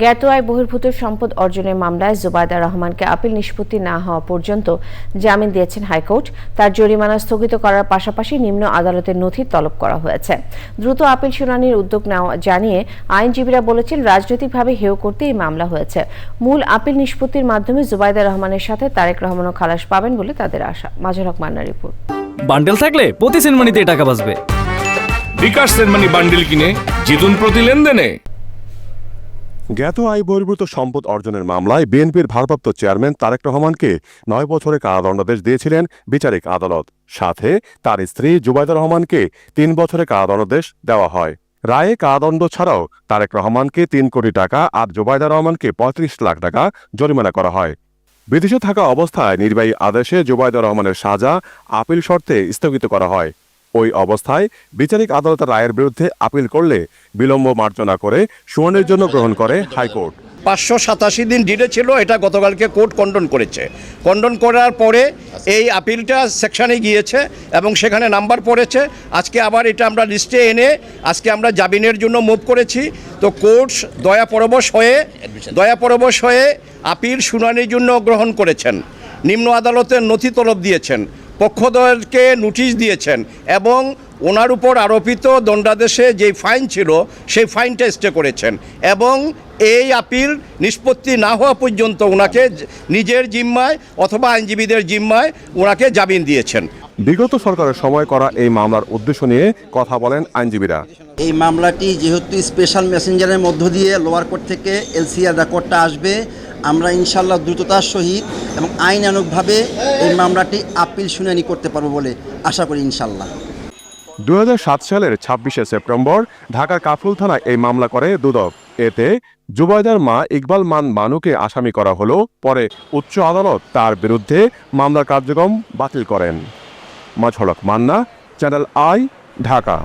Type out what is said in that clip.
জ্ঞাত আয় বহির্ভূত সম্পদ অর্জনের মামলায় জুবায়দা রহমানকে আপিল নিষ্পত্তি না হওয়া পর্যন্ত জামিন দিয়েছেন হাইকোর্ট। তার জরিমানা স্থগিত করার পাশাপাশি নিম্ন আদালতের নথি তলব করা হয়েছে। দ্রুত আপিল শুনানির উদ্যোগ নেওয়া জানিয়ে আইনজীবীরা বলেছেন রাজনৈতিকভাবে হেয় করতে এই মামলা হয়েছে। মূল আপিল নিষ্পত্তির মাধ্যমে জুবাইদা রহমানের সাথে তারেক রহমানও খালাস পাবেন বলে তাদের আশা। মাজর হক মান্না রিপোর্ট। বান্ডেল থাকলে প্রতি সেনমানিতে টাকা বাঁচবে। বিকাশ সেনমানি বান্ডিল কিনে জিতুন প্রতি লেনদেনে। জ্ঞাত আয় বহির্ভূত সম্পদ অর্জনের মামলায় বিএনপির ভারপ্রাপ্ত চেয়ারম্যান তারেক রহমানকে নয় বছরের কারাদণ্ডাদেশ দিয়েছিলেন বিচারিক আদালত। সাথে তার স্ত্রী জুবাইদা রহমানকে তিন বছরের কারাদণ্ডাদেশ দেওয়া হয়। রায়ে কারাদণ্ড ছাড়াও তারেক রহমানকে তিন কোটি টাকা আর জুবাইদা রহমানকে পঁয়ত্রিশ লাখ টাকা জরিমানা করা হয়। বিদেশে থাকা অবস্থায় নির্বাহী আদেশে জুবাইদা রহমানের সাজা আপিল শর্তে স্থগিত করা হয়। ওই অবস্থায় বিচারিক আদালতের রায়ের বিরুদ্ধে আপিল করলে বিলম্ব মার্জনা করে শুনানির জন্য গ্রহণ করে হাইকোর্ট। পাঁচশো সাতাশি দিন ডিলে ছিল এটা গতকালকে কোর্ট কন্ডন করেছে। কন্ডন করার পরে এই আপিলটা সেকশানে গিয়েছে এবং সেখানে নাম্বার পড়েছে। আজকে আবার এটা আমরা লিস্টে এনে আজকে আমরা জামিনের জন্য মুভ করেছি। তো কোর্ট দয়া পরবশ হয়ে দয়া পরবশ হয়ে আপিল শুনানির জন্য গ্রহণ করেছেন। নিম্ন আদালতের নথি তলব দিয়েছেন। পক্ষদলকে নোটিশ দিয়েছেন এবং ওনার উপর আরোপিত দণ্ডাদেশে যেই ফাইন ছিল সেই ফাইনটা স্টে করেছেন এবং এই আপিল নিষ্পত্তি না হওয়া পর্যন্ত ওনাকে নিজের জিম্মায় অথবা আইনজীবীদের জিম্মায় ওনাকে জামিন দিয়েছেন। বিগত সরকারের সময় করা এই মামলার উদ্দেশ্য নিয়ে কথা বলেন আইনজীবীরা। এই মামলাটি যেহেতু স্পেশাল মেসেঞ্জারের মধ্য দিয়ে লোয়ার কোর্ট থেকে এলসিআর রেকর্ডটা আসবে আমরা ইনশাল্লাহ দ্রুততার সহিত এবং আইনানুগভাবে এই মামলাটি আপিল শুনানি করতে পারব বলে আশা করি ইনশাল্লাহ দু হাজার সাত সালের ছাব্বিশে সেপ্টেম্বর ঢাকার কাফরুল থানায় এই মামলা করে দুদক। এতে জুবাইদার মা ইকবাল মান মানুকে আসামি করা হলো, পরে উচ্চ আদালত তার বিরুদ্ধে মামলার কার্যক্রম বাতিল করেন। মাঝড়ক মান্না, চ্যানেল আই, ঢাকা।